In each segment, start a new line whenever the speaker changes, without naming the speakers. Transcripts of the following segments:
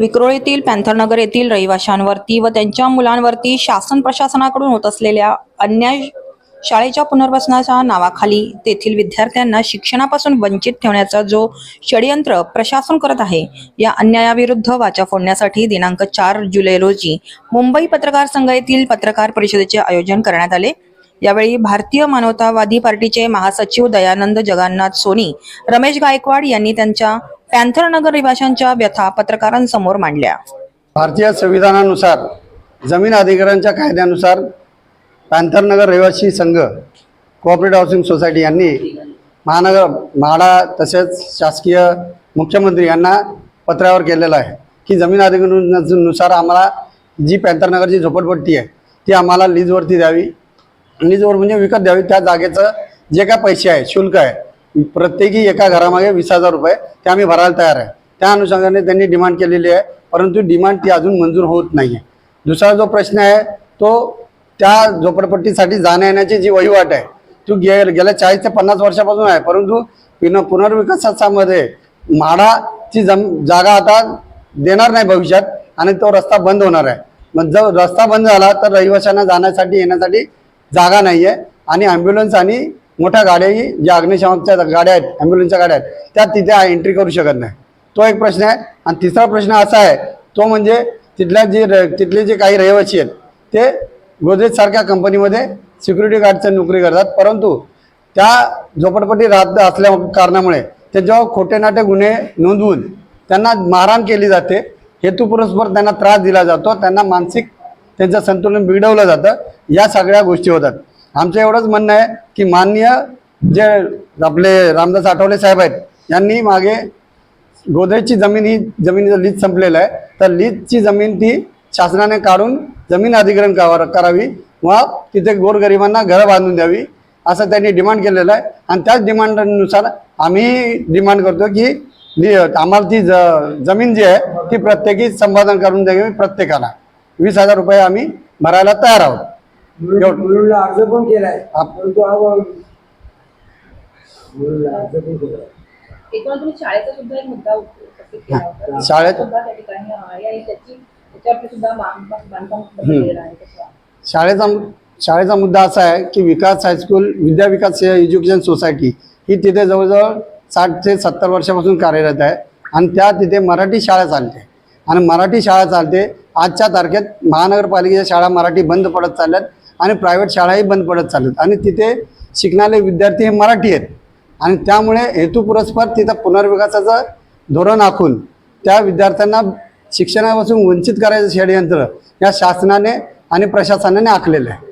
विक्रोळीतील पॅन्थरनगर येथील रहिवाशांवरती व त्यांच्या मुलांवरती शासन प्रशासनाकडून होत असलेल्या अन्याय शाळेच्या पुनर्वसनाच्या नावाखाली तेथील विद्यार्थ्यांना शिक्षणापासून वंचित ठेवण्याचा जो षडयंत्र प्रशासन करत आहे या अन्यायाविरुद्ध वाचा फोडण्यासाठी दिनांक चार जुलै रोजी मुंबई पत्रकार संघ येथील पत्रकार परिषदेचे आयोजन करण्यात आले. यावेळी भारतीय मानवतावादी पार्टीचे महासचिव दयानंद जगन्नाथ सोनी रमेश गायकवाड यांनी त्यांच्या पॅन्थर नगर रहिवाशांच्या व्यथा पत्रकारांसमोर मांडल्या.
भारतीय संविधानानुसार जमीन अधिकारांच्या कायद्यानुसार पॅन्थरनगर रहिवासी संघ कोऑपरेटिव्ह हाऊसिंग सोसायटी यांनी महानगर म्हाडा तसेच शासकीय मुख्यमंत्री यांना पत्रावर केलेलं आहे की जमीन अधिकारानुसार आम्हाला जी पॅन्थरनगरची झोपडपट्टी आहे ती आम्हाला लीजवरती द्यावी. लीजवर म्हणजे विकत द्यावी. त्या जागेचं जे काय पैसे आहे शुल्क आहे प्रत्येकी एका घरामागे वीस हजार रुपये ते आम्ही भरायला तयार आहे. त्या अनुषंगाने त्यांनी डिमांड केलेली आहे परंतु डिमांड ती अजून मंजूर होत नाही आहे दुसरा जो प्रश्न आहे तो त्या झोपडपट्टीसाठी जाण्या येण्याची जी वहिवाट आहे ती गे गेल्या चाळीस ते पन्नास वर्षापासून आहे परंतु पुन पुनर्विकासामध्ये म्हाडाची जम जागा आता देणार नाही भविष्यात आणि तो रस्ता बंद होणार आहे. मग जर रस्ता बंद झाला तर रहिवाशांना जाण्यासाठी येण्यासाठी जागा नाही आहे आणि ॲम्ब्युलन्स आणि मोठ्या गाड्याही ज्या अग्निशामकच्या गाड्या आहेत ॲम्ब्युलन्सच्या गाड्या आहेत त्या तिथे एंट्री करू शकत नाही. तो एक प्रश्न आहे. आणि तिसरा प्रश्न असा आहे तो म्हणजे तिथल्या जे र- तिथले जे काही रहिवासी आहेत ते गोदरेजसारख्या कंपनीमध्ये सिक्युरिटी गार्डचं नोकरी करतात. परंतु त्या झोपडपट्टी राहत असल्या कारणामुळे त्याच्यावर खोटे नाटे गुन्हे नोंदवून त्यांना मारहाण केली जाते. हेतुपुरस्पर त्यांना त्रास दिला जातो. त्यांना मानसिक त्यांचं संतुलन बिघडवलं जातं. या सगळ्या गोष्टी होतात. आमचं एवढंच म्हणणं आहे की माननीय जे आपले रामदास आठवले साहेब आहेत यांनी मागे गोदरेजची जमीन ही जमिनीचं लीज संपलेलं आहे. तर लीजची जमीन ती शासनाने काढून जमीन अधिग्रहण करावी व तिथे गोरगरिबांना घरं बांधून द्यावी असं त्यांनी डिमांड केलेलं आहे. आणि त्याच डिमांडनुसार आम्ही डिमांड करतो की आम्हाला ती ज जमीन जी आहे ती प्रत्येकी संपादन करून द्यावी प्रत्येकाला. वीस हजार रुपये आम्ही भरायला तयार आहोत.
अर्ज पण केलाय. हा अर्ज पण
शाळेचा सुद्धा एक मुद्दा
शाळेत- शाळेचा शाळेचा मुद्दा असा आहे की Vikas high school Vidya Vikas education society ही तिथे जवळजवळ साठ ते सत्तर वर्षापासून कार्यरत आहे आणि त्या तिथे मराठी शाळा चालते. आणि मराठी शाळा चालते. आजच्या तारखेत महानगरपालिकेच्या शाळा मराठी बंद पडत चालल्यात. आणि प्रायव्हेट शाळाही बंद पडत चालल्यात आणि तिथे शिकणारे विद्यार्थी हे मराठी आहेत. आणि त्यामुळे हेतुपुरस्पर तिथं पुनर्विकासाचं धोरण आखून त्या विद्यार्थ्यांना शिक्षणापासून वंचित करायचं षडयंत्र या शासनाने आणि प्रशासनाने आखलेलं आहे?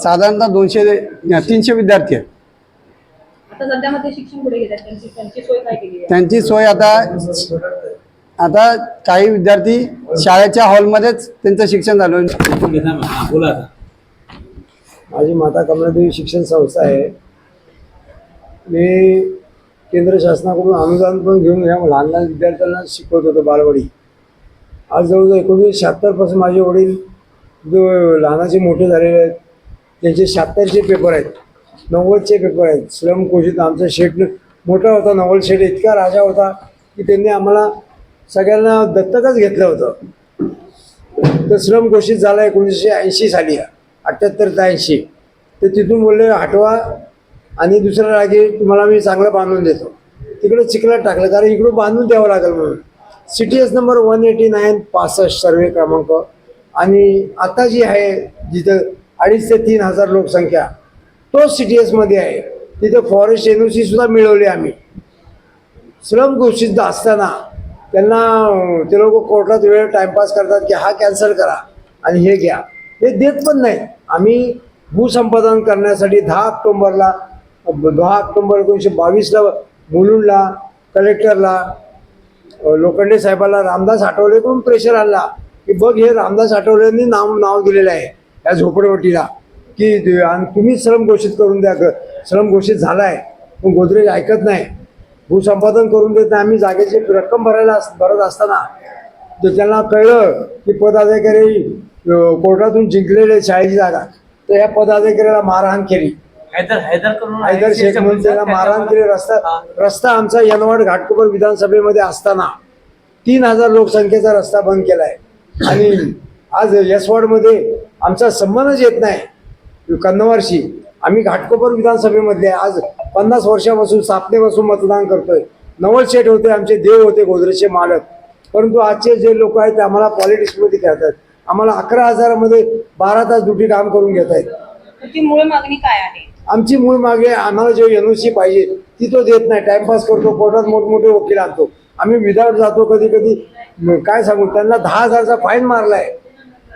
साधारणतः दोनशे तीनशे विद्यार्थी आहेत.
त्यांची सोय
आता आता काही विद्यार्थी शाळेच्या हॉलमध्येच त्यांचं शिक्षण झालं.
बोला
माझी माता कमलादेवी शिक्षण संस्था आहे. मी केंद्र शासनाकडून अनुदान पण घेऊन या लहान लहान विद्यार्थ्यांना शिकवत होतो बालवाडी. आज जवळजवळ एकोणीसशे शहात्तरपासून माझे वडील जो लहानाचे मोठे झालेले आहेत त्यांचे शहात्तरचे पेपर आहेत नव्वदचे पेपर आहेत. श्रम कोशित आमचा शेट मोठा होता नवल शेट इतका राजा होता की त्यांनी आम्हाला सगळ्यांना दत्तकच घेतलं होतं. तर श्रम घोषित झाला एकोणीसशे ऐंशी साली. अठ्ठ्याहत्तर ते ऐंशी. तर तिथून बोलले हटवा आणि दुसऱ्या जागी तुम्हाला मी चांगलं बांधून देतो. तिकडे चिखलात टाकलं कारण इकडं बांधून द्यावं लागेल म्हणून. C T S number one eighty nine पासष्ट सर्वे क्रमांक. आणि आता जी आहे जिथं अडीच ते तीन हजार लोकसंख्या तोच टी एसमध्ये आहे. तिथं फॉरेस्ट एन ओ सुद्धा मिळवली आम्ही. श्रम घोषित असताना त्यांना ते लोक कोर्टात वेळ टाइमपास करतात की हा कॅन्सल करा आणि हे घ्या. हे देत पण नाही. आम्ही भूसंपादन करण्यासाठी दहा ऑक्टोंबरला दहा ऑक्टोंबर एकोणीसशे बावीसला मुलुंडला कलेक्टरला लोखंडे साहेबाला रामदास आठवलेकडून प्रेशर आणला की बघ हे रामदास आठवलेंनी नाव नाव दिलेलं आहे या झोपडपट्टीला की आणि तुम्हीच श्रम घोषित करून द्या श्रम घोषित झाला आहे पण गोदरेज ऐकत नाही. भूसंपादन करून देत नाही. आम्ही जागेची रक्कम भरायला भरत असताना तर त्यांना कळलं की पदाधिकारी कोर्टातून जिंकलेले शाळेची जागा. तर या पदाधिकाऱ्याला मारहाण केली.
हैदर आहे,
शेख म्हणून त्याला मारहाण केली. रस्ता रस्ता आमचा यनवाड घाटकोपर विधानसभेमध्ये असताना तीन हजार लोकसंख्येचा रस्ता बंद केलाय. आणि आज यशवाडमध्ये आमचा संबंधच येत नाही. कन्नवारशी आम्ही घाटकोपर विधानसभेमधले आहे. आज पन्नास वर्षापासून सापनेपासून मतदान करतोय. नवल शेठ होते आमचे देव होते गोदरेजचे मालक. परंतु आजचे जे लोक आहेत ते आम्हाला पॉलिटिक्समध्ये खेळतात आम्हाला अकरा हजारामध्ये बारा तास ड्युटी काम करून घेत आहेत.
तुमची मूळ मागणी काय आहे?
आमची मूळ मागे आम्हाला जे एन सी पाहिजे ती तो देत नाही. टाइमपास करतो कोर्टात मोठमोठे वकील आणतो. आम्ही विदाउट जातो कधी कधी काय सांगू त्यांना दहा हजारचा फाईन मारलाय.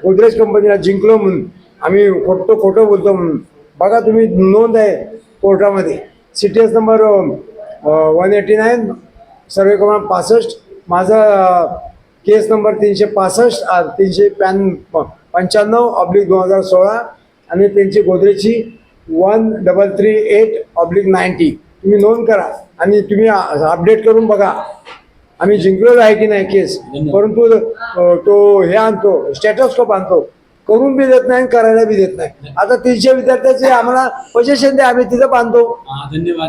गोदरेज कंपनीला जिंकलो म्हणून. आम्ही खोटं खोटं बोलतो म्हणून. बघा तुम्ही नोंद आहे कोर्टामध्ये. C T S number one eighty nine survey क्रमांक पासष्ट माझा केस नंबर तीनशे पासष्ट तीनशे पॅन प- पंच्याण्णव ऑब्लिक दोन हजार सोळा आणि त्यांची गोदरेजची one double three eight oblique ninety तुम्ही नोंद करा आणि तुम्ही अपडेट करून बघा. आम्ही जिंकलेलो आहे की नाही केस परंतु तो हे आणतो स्टॅटस्कोप आणतो. करून बी देत नाही करायला बी देत नाही. आता तीनशे विद्यार्थ्याचे आम्हाला पोजेशन द्या आम्ही तिथं बांधतो.
धन्यवाद.